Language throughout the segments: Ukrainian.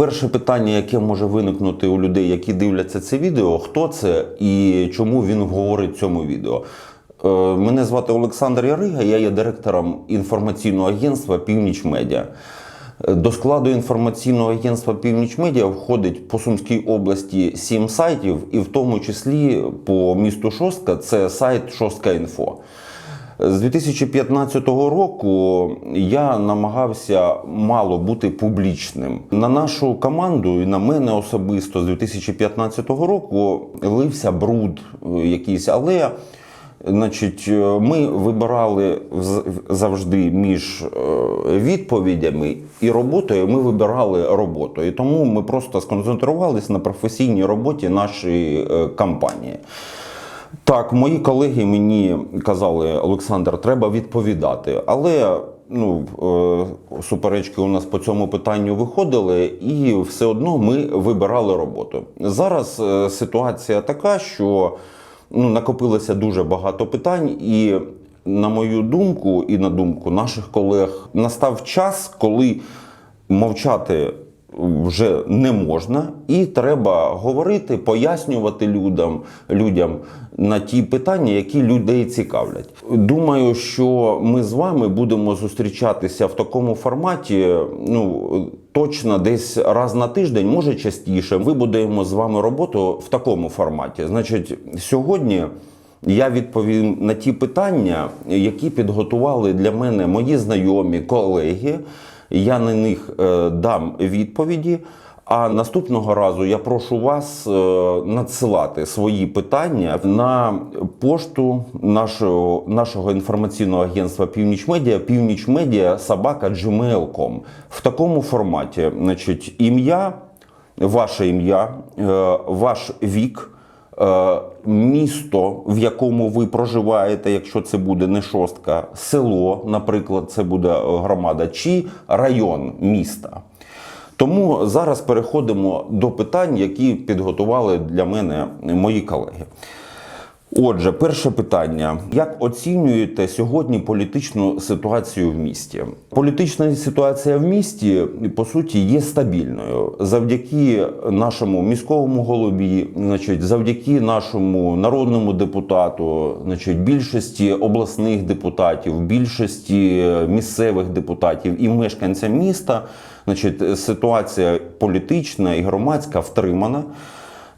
Перше питання, яке може виникнути у людей, які дивляться це відео, хто це і чому він говорить в цьому відео. Е, Мене звати Олександр Ярига, я є директором інформаційного агентства Північ Медіа. Е, До складу інформаційного агентства Північ Медіа входить по Сумській області сім сайтів, і в тому числі по місту Шостка це сайт Шостка.Інфо. З 2015 року я намагався мало бути публічним. На нашу команду і на мене особисто з 2015 року лився бруд якийсь, але. Значить, ми вибирали завжди між е, відповідями і роботою. Ми вибирали роботу. І тому ми просто сконцентрувалися на професійній роботі нашої е, компанії. Так, мої колеги мені казали, Олександр, треба відповідати. Але ну, е, суперечки у нас по цьому питанню виходили, і все одно ми вибирали роботу. Зараз е, ситуація така, що ну, накопилося дуже багато питань, і на мою думку, і на думку наших колег, настав час, коли мовчати вже не можна, і треба говорити, пояснювати людям, людям на ті питання, які людей цікавлять. Думаю, що ми з вами будемо зустрічатися в такому форматі. Ну точно десь раз на тиждень, може частіше. Ми будемо з вами роботу в такому форматі. Значить, сьогодні. Я відповім на ті питання, які підготували для мене мої знайомі колеги. Я на них е, дам відповіді. А наступного разу я прошу вас е, надсилати свої питання на пошту нашого, нашого інформаційного агентства Північ Медіа, Північ Медіа собака gmail.com. В такому форматі, значить, ім'я, ваше ім'я, е, ваш вік. Е, Місто, в якому ви проживаєте, якщо це буде не шостка, село, наприклад, це буде громада, чи район міста. Тому зараз переходимо до питань, які підготували для мене мої колеги. Отже, перше питання: як оцінюєте сьогодні політичну ситуацію в місті? Політична ситуація в місті по суті є стабільною завдяки нашому міськовому голові, значить, завдяки нашому народному депутату, значить, більшості обласних депутатів, більшості місцевих депутатів і мешканцям міста. Значить, ситуація політична і громадська втримана.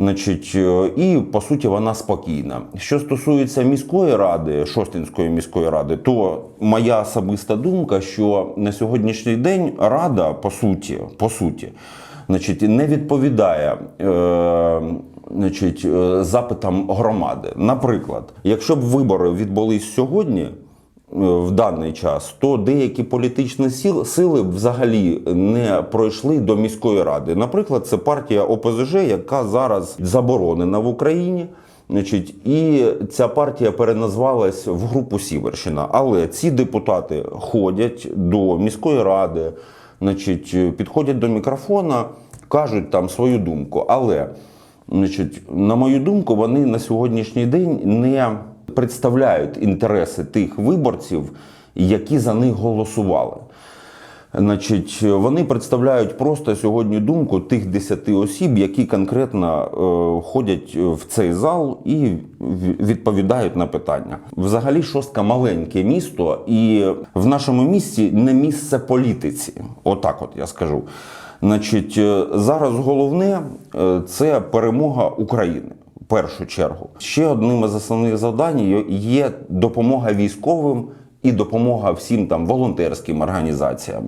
Значить, е, і по суті вона спокійна. Що стосується міської ради, Шостинської міської ради, то моя особиста думка, що на сьогоднішній день рада, по суті, по суті, значить, не відповідає. Е, Значить, е, запитам громади. Наприклад, якщо б вибори відбулись сьогодні, в даний час, то деякі політичні сил, сили взагалі не пройшли до міської ради. Наприклад, це партія ОПЗЖ, яка зараз заборонена в Україні. Значить, і ця партія переназвалась в групу Сіверщина. Але ці депутати ходять до міської ради, значить, підходять до мікрофона, кажуть там свою думку. Але Значить, на мою думку, вони на сьогоднішній день не представляють інтереси тих виборців, які за них голосували. Значить, вони представляють просто сьогодні думку тих 10 осіб, які конкретно е, ходять в цей зал і відповідають на питання. Взагалі, шостка маленьке місто, і в нашому місті не місце політиці. Отак, от я скажу. Значить, е, зараз головне е, це перемога України. Першу чергу. Ще одним із основних завдань є допомога військовим і допомога всім там волонтерським організаціям.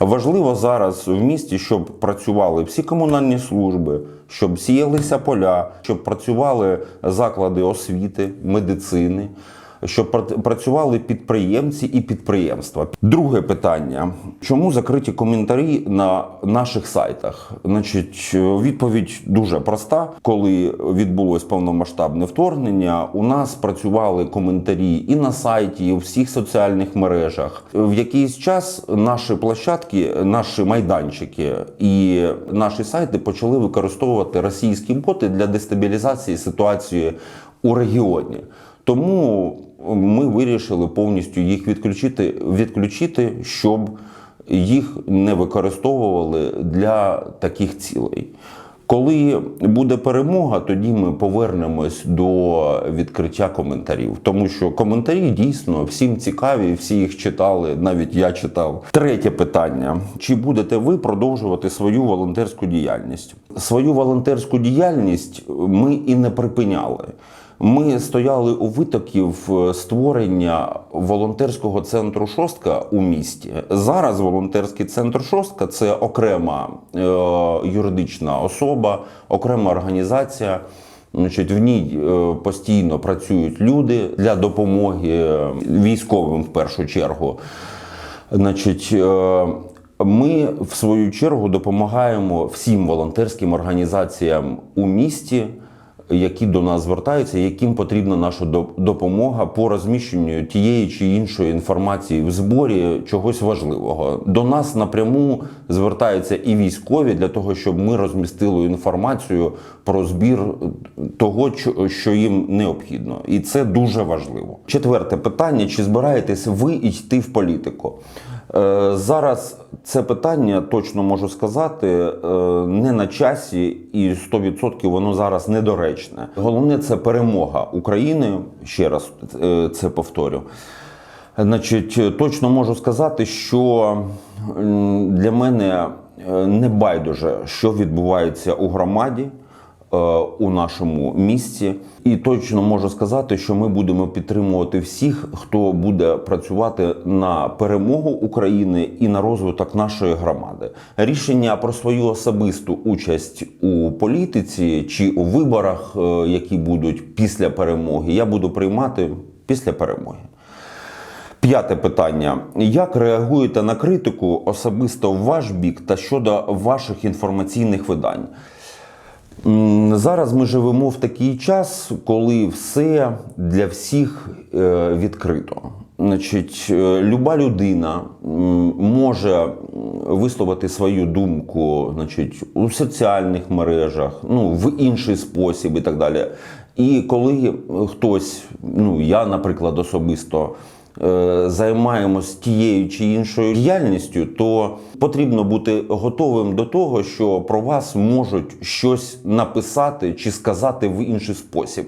Важливо зараз в місті, щоб працювали всі комунальні служби, щоб сіялися поля, щоб працювали заклади освіти, медицини. Щоб працювали підприємці і підприємства. Друге питання: чому закриті коментарі на наших сайтах? Значить, відповідь дуже проста. Коли відбулось повномасштабне вторгнення, у нас працювали коментарі і на сайті, і у всіх соціальних мережах. В якийсь час наші площадки, наші майданчики і наші сайти почали використовувати російські боти для дестабілізації ситуації у регіоні. Тому ми вирішили повністю їх відключити, відключити, щоб їх не використовували для таких цілей. Коли буде перемога, тоді ми повернемось до відкриття коментарів, тому що коментарі дійсно всім цікаві, всі їх читали, навіть я читав. Третє питання: чи будете ви продовжувати свою волонтерську діяльність? Свою волонтерську діяльність ми і не припиняли. Ми стояли у витоків створення волонтерського центру Шостка у місті. Зараз волонтерський центр Шостка це окрема е, юридична особа, окрема організація. Значить, в ній е, постійно працюють люди для допомоги військовим в першу чергу. Значить, е, ми в свою чергу допомагаємо всім волонтерським організаціям у місті, які до нас звертаються, яким потрібна наша до- допомога по розміщенню тієї чи іншої інформації в зборі чогось важливого. До нас напряму звертаються і військові для того, щоб ми розмістили інформацію про збір того, що їм необхідно, і це дуже важливо. Четверте питання: чи збираєтесь ви йти в політику? Е, Зараз це питання точно можу сказати е, не на часі, і 100% воно зараз недоречне. Головне це перемога України. Ще раз е, це повторю. Значить, точно можу сказати, що для мене не байдуже, що відбувається у громаді у нашому місті, і точно можу сказати, що ми будемо підтримувати всіх, хто буде працювати на перемогу України і на розвиток нашої громади. Рішення про свою особисту участь у політиці чи у виборах, е, які будуть після перемоги, я буду приймати після перемоги. П'яте питання: як реагуєте на критику особисто в ваш бік та щодо ваших інформаційних видань? Зараз ми живемо в такий час, коли все для всіх е, відкрито. Значить, е, люба людина може висловити свою думку значить, у соціальних мережах, ну, в інший спосіб і так далі. І коли хтось, ну я, наприклад, особисто займаємось тією чи іншою діяльністю, то потрібно бути готовим до того, що про вас можуть щось написати чи сказати в інший спосіб.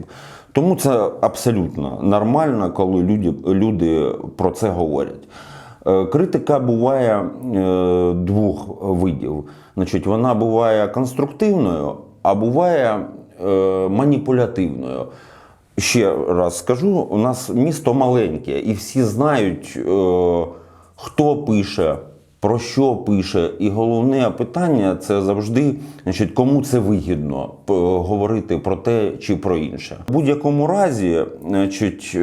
Тому це абсолютно нормально, коли люди, люди про це говорять. Е, Критика буває е, двох видів. Значить, вона буває конструктивною, а буває е, маніпулятивною. Ще раз скажу: у нас місто маленьке, і всі знають, е, хто пише, про що пише. І головне питання це завжди, значить, кому це вигідно говорити про те чи про інше. В будь-якому разі, значить, е,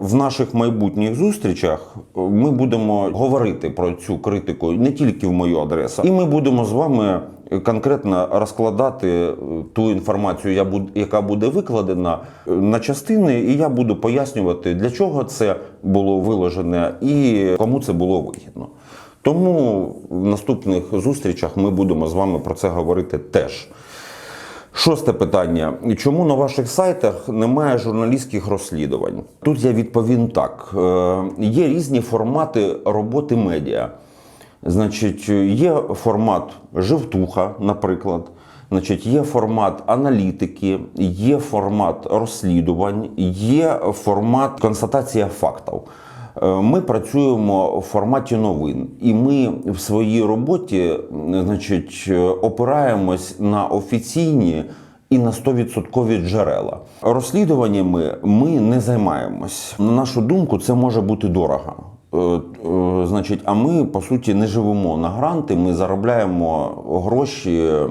в наших майбутніх зустрічах ми будемо говорити про цю критику не тільки в мою адресу, і ми будемо з вами конкретно розкладати е, ту інформацію, яка буде викладена е, на частини, і я буду пояснювати, для чого це було виложене і кому це було вигідно. Тому в наступних зустрічах ми будемо з вами про це говорити теж. Шосте питання: чому на ваших сайтах немає журналістських розслідувань? Тут я відповім так: Е, є різні формати роботи медіа. Значить, є формат живтуха, наприклад. Значить, є формат аналітики, є формат розслідувань, є формат констатація фактів. Е, Ми працюємо в форматі новин, і ми в своїй роботі, значить, е, опираємось на офіційні і на 100% джерела. Розслідуваннями ми не займаємось. На нашу думку, це може бути дорого. Е, е, Значить, а ми по суті не живемо на гранти, ми заробляємо гроші е,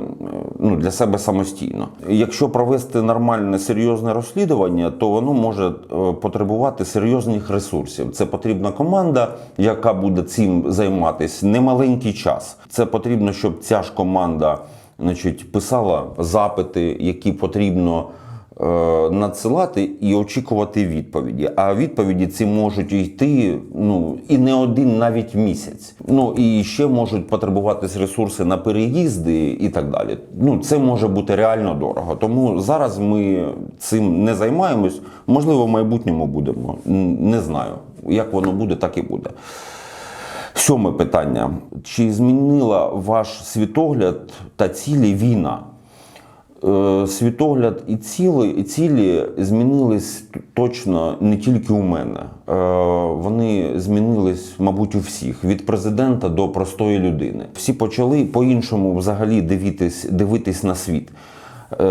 ну, для себе самостійно. Якщо провести нормальне серйозне розслідування, то воно може потребувати серйозних ресурсів. Це потрібна команда, яка буде цим займатися немаленький час. Це потрібно, щоб ця ж команда значить, писала запити, які потрібно надсилати і очікувати відповіді. А відповіді ці можуть йти ну і не один навіть місяць. Ну і ще можуть потребуватись ресурси на переїзди і так далі. Ну це може бути реально дорого. Тому зараз ми цим не займаємось. Можливо, в майбутньому будемо. Не знаю. Як воно буде, так і буде. Сьоме питання: чи змінила ваш світогляд та цілі війна? Е, Світогляд і цілі, і цілі змінились точно не тільки у мене. Е, Вони змінились, мабуть, у всіх від президента до простої людини. Всі почали по-іншому взагалі дивитись, дивитись на світ. Е,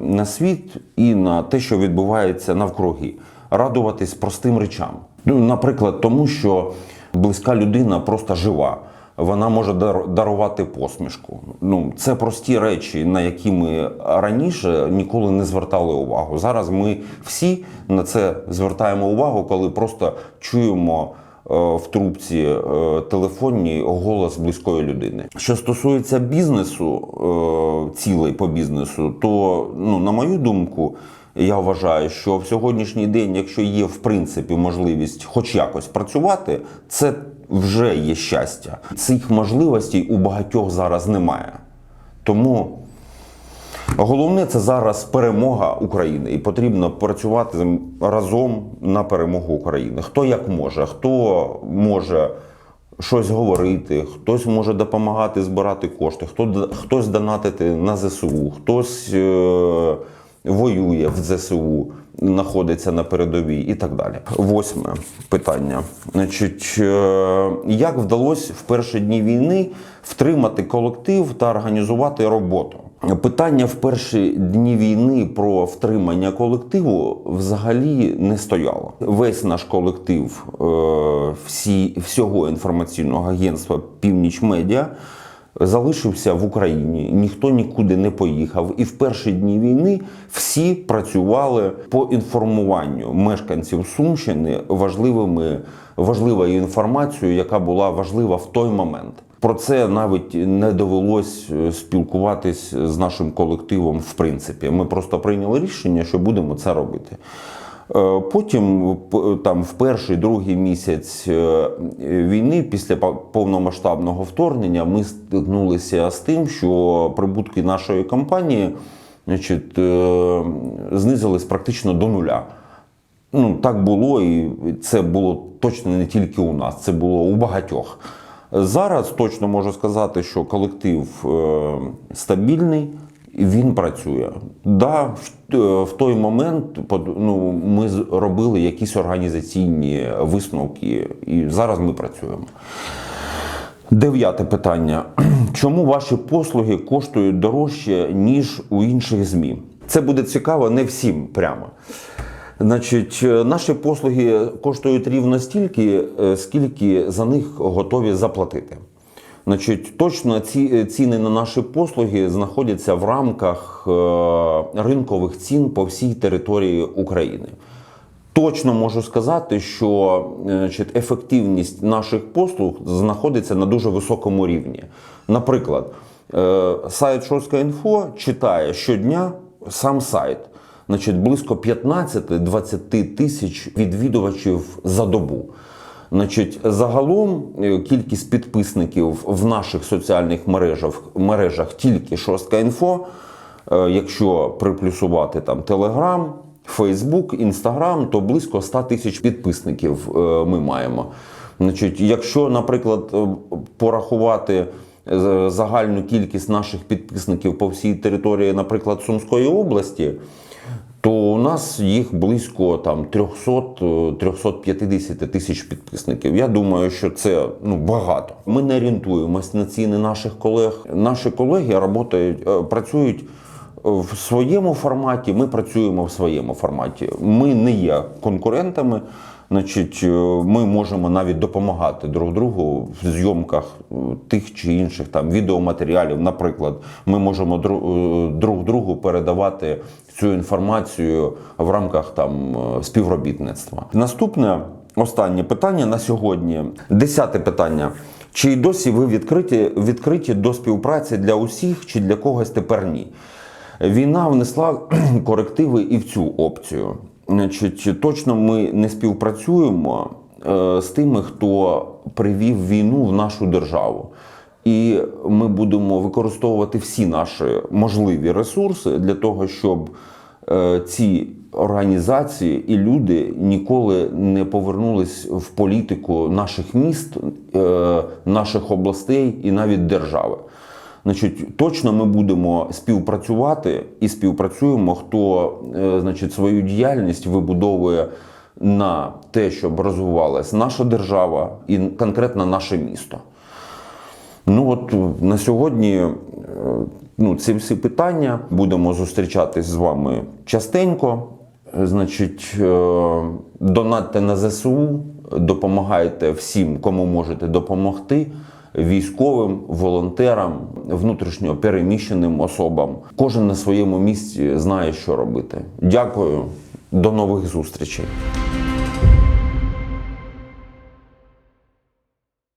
На світ і на те, що відбувається навкруги, радуватись простим речам. Ну, наприклад, тому що близька людина просто жива вона може дар- дарувати посмішку. Ну, це прості речі, на які ми раніше ніколи не звертали увагу. Зараз ми всі на це звертаємо увагу, коли просто чуємо. е, В трубці е, телефонній голос близької людини. Що стосується бізнесу, е, цілей по бізнесу, то ну на мою думку, я вважаю, що в сьогоднішній день, якщо є в принципі можливість хоч якось працювати, це вже є щастя. Цих можливостей у багатьох зараз немає. Тому головне це зараз перемога України, і потрібно працювати разом на перемогу України. Хто як може, хто може. Щось говорити, хтось може допомагати збирати кошти, хто хтось донатити на ЗСУ, хтось е, воює в ЗСУ, знаходиться на передовій і так далі. Восьме питання. Значить, е, як вдалося в перші дні війни втримати колектив та організувати роботу? Питання в перші дні війни про втримання колективу взагалі не стояло. Весь наш колектив е, всі, всього інформаційного агентства Північ Медіа залишився в Україні, ніхто нікуди не поїхав. І в перші дні війни всі працювали по інформуванню мешканців Сумщини важливими важливою інформацією, яка була важлива в той момент. Про це навіть не довелось е, спілкуватись з нашим колективом. В принципі, ми просто прийняли рішення, що будемо це робити. Е, Потім, там, в перший другий місяць е, війни, після повномасштабного вторгнення, ми стикнулися з тим, що прибутки нашої компанії значить, е, знизились практично до нуля. Ну, так було, і це було точно не тільки у нас, це було у багатьох. Зараз точно можу сказати, що колектив е, стабільний, він працює. Да, в, е, той момент ну, ми робили якісь організаційні висновки, і зараз ми працюємо. Дев'яте питання. Чому ваші послуги коштують дорожче, ніж у інших ЗМІ? Це буде цікаво не всім прямо. Значить, е, наші послуги коштують рівно стільки, е, скільки за них готові заплатити. Значить, точно ці е, ціни на наші послуги знаходяться в рамках е, ринкових цін по всій території України. Точно можу сказати, що е, значить, ефективність наших послуг знаходиться на дуже високому рівні. Наприклад, сайт Шостка.Інфо читає щодня сам сайт. Значить, близько 15-20 тисяч відвідувачів за добу. Значить, загалом е, кількість підписників в наших соціальних мережах, мережах тільки Шостка.Інфо, е, якщо приплюсувати там Телеграм, Фейсбук, Інстаграм, то близько 100 тисяч підписників е, ми маємо. Значить, якщо, наприклад, порахувати загальну кількість наших підписників по всій території, наприклад, Сумської області, то у нас їх близько там 300-350 тисяч підписників. Я думаю, що це ну багато. Ми не орієнтуємось на ціни наших колег. Наші колеги работають, е, працюють в своєму форматі. Ми працюємо в своєму форматі. Ми не є конкурентами. Значить, е, ми можемо навіть допомагати друг другу в зйомках е, тих чи інших там відеоматеріалів. Наприклад, ми можемо е, друг другу передавати цю інформацію в рамках там співробітництва. Наступне останнє питання на сьогодні. Десяте питання. Чи досі ви відкриті, відкриті до співпраці для усіх, чи для когось тепер ні? Війна внесла корективи і в цю опцію. Значить, точно ми не співпрацюємо е, з тими, хто привів війну в нашу державу. І ми будемо використовувати всі наші можливі ресурси для того, щоб е, ці організації і люди ніколи не повернулись в політику наших міст, е, наших областей і навіть держави. Значить, точно ми будемо співпрацювати і співпрацюємо, хто е, значить, свою діяльність вибудовує на те, щоб розвивалась наша держава і конкретно наше місто. Ну от на сьогодні е, ну, ці всі питання будемо зустрічатись з вами частенько. Значить, е, донатьте на ЗСУ, допомагайте всім, кому можете допомогти. Військовим, волонтерам, внутрішньо переміщеним особам. Кожен на своєму місці знає, що робити. Дякую, до нових зустрічей.